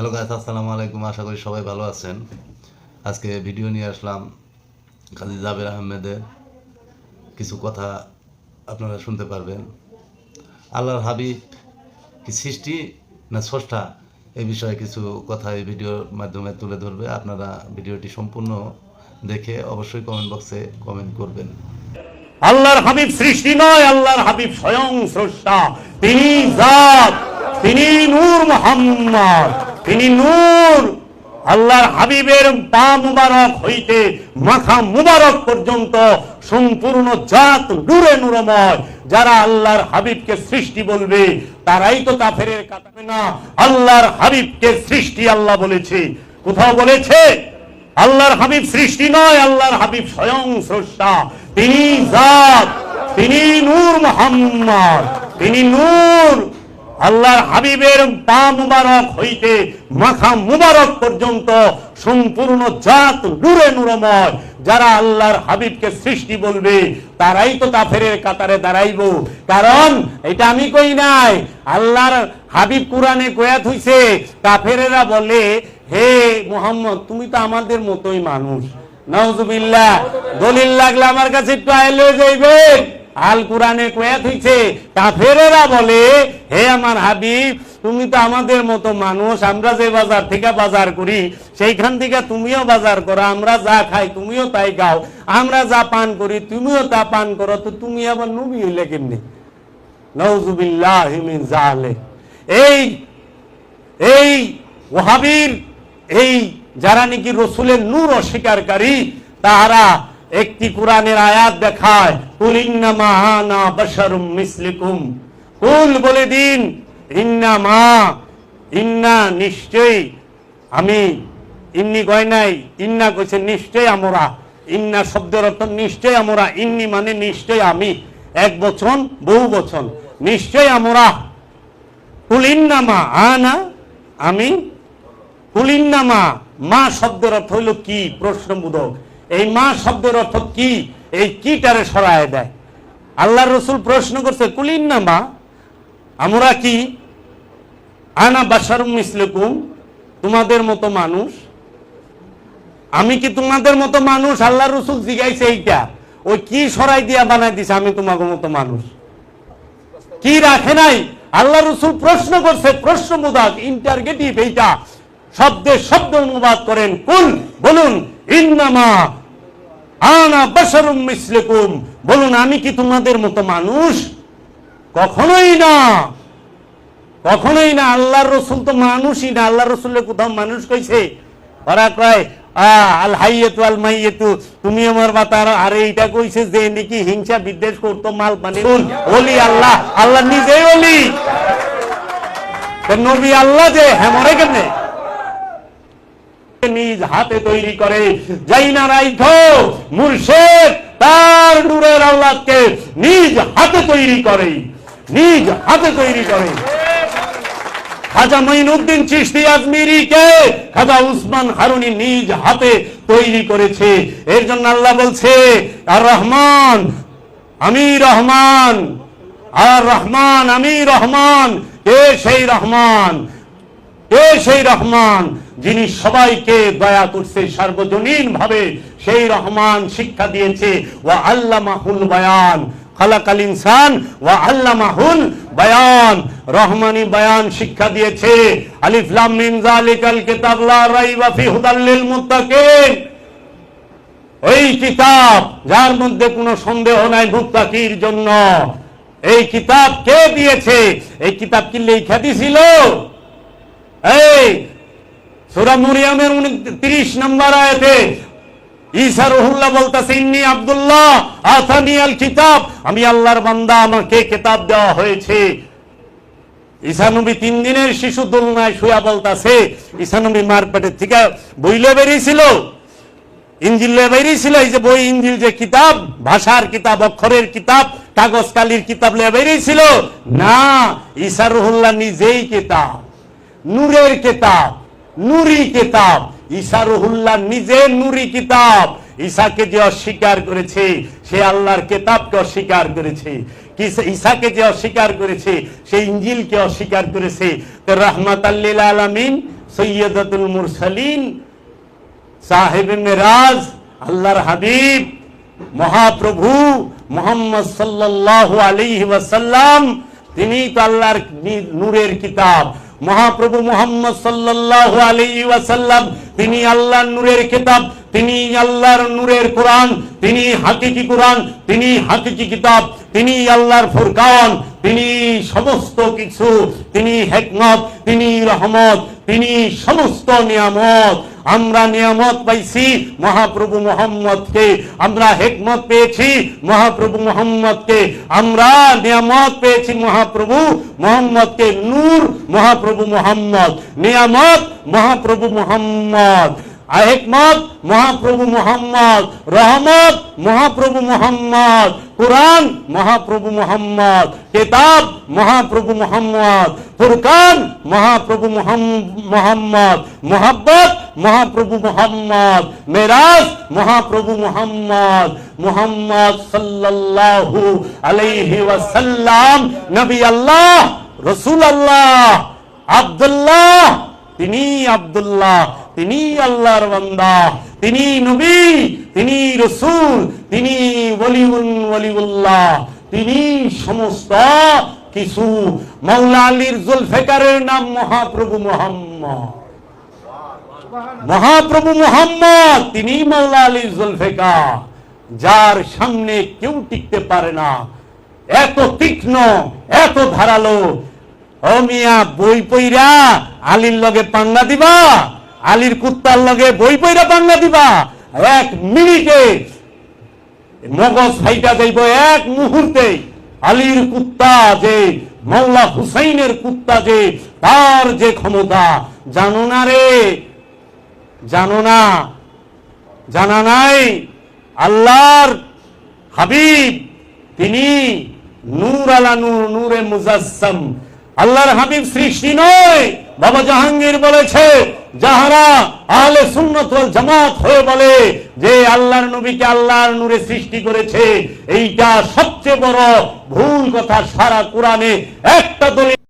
Hello guys আসসালামু আলাইকুম। আশা করি সবাই ভালো আছেন। আজকে ভিডিও নিয়ে আসলাম কাজী জাবের আহমেদের। কিছু কথা আপনারা শুনতে পারবেন। আল্লাহর হাবিব কি সৃষ্টি না স্রষ্টা এই বিষয়ে কিছু কথা এই ভিডিওর মাধ্যমে তুলে ধরবে। আপনারা ভিডিওটি সম্পূর্ণ দেখে অবশ্যই কমেন্ট বক্সে কমেন্ট করবেন। আল্লাহর হাবিব সৃষ্টি নয়, আল্লাহর হাবিব স্বয়ং স্রষ্টা। তিনি জাত, তিনি নূর মোহাম্মদ। তিনি নূর। আল্লাহর হাবিবের পা মুবারক হইতে মাথা মুবারক পর্যন্ত সম্পূর্ণ জাত নূরে নূরময়। যারা আল্লাহর হাবিবকে সৃষ্টি বলবে, তারাই তো কাফেরের কাটাবে না। আল্লাহর হাবিবকে সৃষ্টি আল্লাহ বলেছে। কোথাও বলেছে, আল্লাহর হাবিব সৃষ্টি নয়, আল্লাহর হাবিব স্বয়ং স্রষ্টা। তিনি জাত, তিনি নূর মোহাম্মদ, তিনি নূর। আল্লাহর হাবিবের পা মুবারক হইতে, মাথা মুবারক পর্যন্ত সম্পূর্ণ জাত নূরে নূরময় যারা আল্লাহর হাবিবকে সৃষ্টি বলবে, তারাই তো কাফেরের কাতারে দাঁড়াইব। কারণ এটা আমি কই নাই, আল্লাহর হাবিব কোরআনে কয়াত হইছে, কাফেরেরা বলে, হে মোহাম্মদ, তুমি তো আমাদের মতোই মানুষ। নাউজুবিল্লাহ, দলিল লাগলে আমার কাছে একটু আইলে যাইবে আল কোরআনে কয়াত হইছে কাফেরেরা বলে, হে আমার হাবিব, তুমি তো আমাদের মতো মানুষ, আমরা যে বাজার থেকে বাজার করি, সেইখান থেকে তুমিও বাজার করো, আমরা যা খাই তুমিও তাই খাও, আমরা যা পান করি তুমিও তা পান করো, তো তুমি আবার নবী হইলে কেমনি? নওজুবিল্লাহ মিন জালে এই এই ওহাবির এই যারা নাকি রসুলের নূর অস্বীকারী তাহারা একটি কোরআনের আয়াত দেখায়, কুল মিসলিকুম। কুল বলে দিন, ইন্নামা, ইন্না নিশ্চয়ই আমি, ইন্নি কয় নাই ইন্না কইছে নিশ্চয় আমরা, ইন্না শব্দের অর্থ নিশ্চয় আমরা, ইন্নি মানে নিশ্চয় আমি। এক বচন, বহু বচন নিশ্চয় আমরা। কুলিন্নামা আনা আমি? কুলিন্নামা মা শব্দের অর্থ হইল কি? প্রশ্নবোধক। এই মা শব্দের অর্থ কি? এই কিটারে সরায় দেয়। আল্লাহ রসুল প্রশ্ন করছে কুলিন্নামা আমরা কি? আনা বাসারুম মিসলুকুম? তোমাদের মতো মানুষ? আমি কি তোমাদের মতো মানুষ? আল্লাহ রসুল জিগাইছে এইটা। ওই কি সরাই দিয়া বানাই দিছে? আমি তোমাদের মতো মানুষ। কি রাখে নাই? আল্লাহ রসুল প্রশ্ন করছে, প্রশ্ন মুদাক ইন্টারগেটিভ এইটা। শব্দে শব্দ অনুবাদ করেন। কুল, বলুন, ইন্নামা আনা মিসলিকুম। বলুন আমি কি তোমাদের মতো মানুষ? কখনোই না। কখনোই না আল্লাহর রসুল তো মানুষই না। আল্লাহ রসুলের কোথাও মানুষ কইছে? ওরা কয় আল হাইয়েতু আল মাইয়েতু তুমি আমার বাতার আরে এইটা কইছে যে নাকি হিংসা বিদ্বেষ করতো মাল পানি ওলি আল্লাহ আল্লাহ নিজেই ওলি। নবী আল্লাহ যে হ্যাঁ মরে কেমনে? নিজ হাতে তৈরি করে। যাই না রাইখো মুর্শেদ তার নূরের আল্লাহকে নিজ হাতে তৈরি করে। নিজ হাতে তৈরি করে। খাজা মঈনুদ্দিন খাজা উসমান হারুনি নিজ হাতে তৈরি করেছে। এর জন্য আল্লাহ বলছে, আর রহমান আমি রহমান, আর রহমান আমি রহমান, কে সেই রহমান? কে সেই রহমান, যিনি সবাইকে দয়া করছে সার্বজনীন ভাবে সেই রহমান শিক্ষা দিয়েছে, ওয়া আল্লামাহুল বায়ান, খালাকাল ইনসান, ওয়া আল্লামাহুল বায়ান, রহমানি বায়ান শিক্ষা দিয়েছে, আলিফ লাম মিম যালিকাল কিতাব, লা রাইবা ফি হুদাল ওই কিতাব, যার মধ্যে কোনো সন্দেহ নাই মুত্তাকির জন্য। এই কিতাব কে দিয়েছে? এই কিতাব কি লেখা দিছিল? এই, সূরা মরিয়মের 29 নম্বর আয়াতে, ঈসা রুহুল্লাহ বলতাছে, ইন্নি আব্দুল্লাহ আতানি আল কিতাব। আমি আল্লাহর বান্দা, আমাকে কিতাব দেওয়া হয়েছে। ঈসা নবী তিন দিনের শিশু দোলনায় শুয়া বলতাছে, ঈসা নবী মার পেটের থেকে বইলে বেরিয়েছিল, ইঞ্জিল বেরিয়েছিল, এই যে বই, ইঞ্জিল যে কিতাব, ভাষার কিতাব, অক্ষরের কিতাব কাগজ কালির কিতাব লয়ে বেরিয়েছিল। না, ঈসা রুহুল্লাহ নিজেই কিতাব। নূরের কিতাব, নুরি কিতাব। ঈসা রুহুল্লাহ নিজে নুরি কিতাব। ঈসাকে যে অস্বীকার করেছে, সে আল্লাহর কেতাবকে অস্বীকার করেছে। কি- ঈসাকে যে অস্বীকার করেছে, সে ইঞ্জিলকে অস্বীকার করেছে। তো রহমাত আল্লিল আলামিন, সৈয়দাতুল মুরসালিন, সাহেব মেরাজ, আল্লাহর হাবিব, মহাপ্রভু মোহাম্মদ সাল্লাল্লাহু আলাইহি ওয়াসাল্লাম, তিনি তো আল্লাহর নূরের কিতাব। মহাপ্রভু মোহাম্মদ সাল্লাহ আলী ওয়াসাল্লাম, তিনি আল্লাহ নূরের কিতাব, তিনি আল্লাহর নূরের কোরআন, তিনি হাকিকি কোরআন, তিনি হাকিকি কিতাব, তিনি আল্লাহর ফুরকান, তিনি সমস্ত কিছু, তিনি হেকমত, তিনি রহমত, তিনি সমস্ত নিয়ামত। আমরা নিয়ামত পাইছি মহাপ্রভু মোহাম্মদকে আমরা হেকমত পেয়েছি মহাপ্রভু মোহাম্মদকে আমরা নিয়ামত পেয়েছি মহাপ্রভু মোহাম্মদকে নূর মহাপ্রভু মোহাম্মদ নিয়ামত মহাপ্রভু মোহাম্মদ হেকমত, মহাপ্রভু মোহাম্মদ। রহমত, মহাপ্রভু মোহাম্মদ। কোরআন, মহাপ্রভু মোহাম্মদ। কিতাব, মহাপ্রভু মোহাম্মদ। ফুরকান, মহাপ্রভু মোহাম- মোহাম্মদ। মোহাব্বত, মহাপ্রভু মোহাম্মদ। মেরাজ, মহাপ্রভু মোহাম্মদ। মোহাম্মদ সাল্লাল্লাহু আলাইহি ওয়াসাল্লাম। নবী আল্লাহ রসুল আল্লাহ আব্দুল্লাহ, তিনি আব্দুল্লাহ। তিনি আল্লাহর বান্দা, তিনি নবী, তিনি রসুল, তিনি ওলিউন ওলিউল্লাহ, তিনি সমস্ত কিছু। মাওলা আলীর জুলফেকারের নাম মহাপ্রভু মোহাম্মদ। মহাপ্রভু মোহাম্মদ, তিনি মাওলা আলী জুলফেকার, যার সামনে কেউ টিকতে পারে না। এত তীক্ষ্ণ, এত ধারালো। ও মিয়া, বই পইরা আলীর লগে পাঙ্গা দিবা। আলীর কুত্তার লগে বই পইরা পাঙ্গা দিবা। এক মিনিটে মগজ ফাইটা যাইব এক মুহূর্তে। আলীর কুত্তা যে, মাওলা হুসাইনের কুত্তা যে, তার যে ক্ষমতা, জানো না রে? জানো না? জানা নাই? আল্লাহর হাবিব, তিনি নূর আলা নূর, নূরে মুজাসসাম আল্লাহর হাবিব সৃষ্টি নয়। বাবা জাহাঙ্গীর বলেছে, যাহারা আহলে সুন্নত জামাত হয়ে বলে যে আল্লাহর নবীকে আল্লাহর নূরে সৃষ্টি করেছে, এইটা সবচেয়ে বড় ভুল কথা সারা কোরআনে একটা দলিল